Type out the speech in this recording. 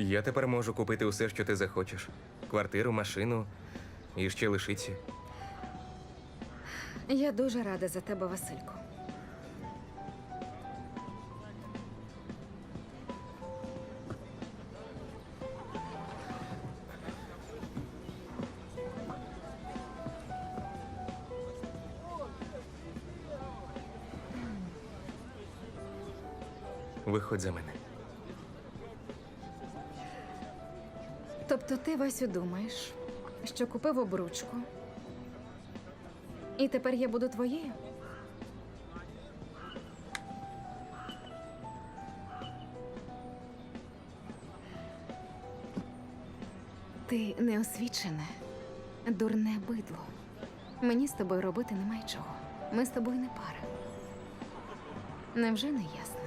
Я тепер можу купити усе, що ти захочеш: квартиру, машину і ще лишиться. Я дуже рада за тебе, Васильку. Виходь за мене. Тобто ти, Васю, думаєш, що купив обручку. І тепер я буду твоєю? Ти неосвічене, дурне бидло. Мені з тобою робити немає чого. Ми з тобою не пара. Невже не ясно?